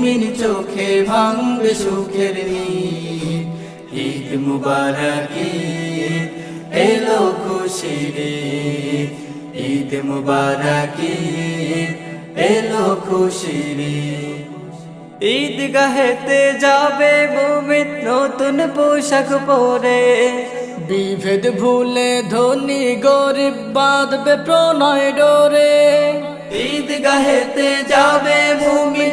মুমিন চোখে ভাঙবে সুখের নীর। ঈদ মুবারক এলো খুশির ঈদ। ঈদ মুবারক এলো খুশির ঈদ। ঈদ গাহেতে যাবে মুমিন নতুন পোশাক পরে। বিভেদ ভুলে ধনী গরিব বাঁধবে প্রণয় ডোরে। ঈদ গাহেতে যাবে ভূমি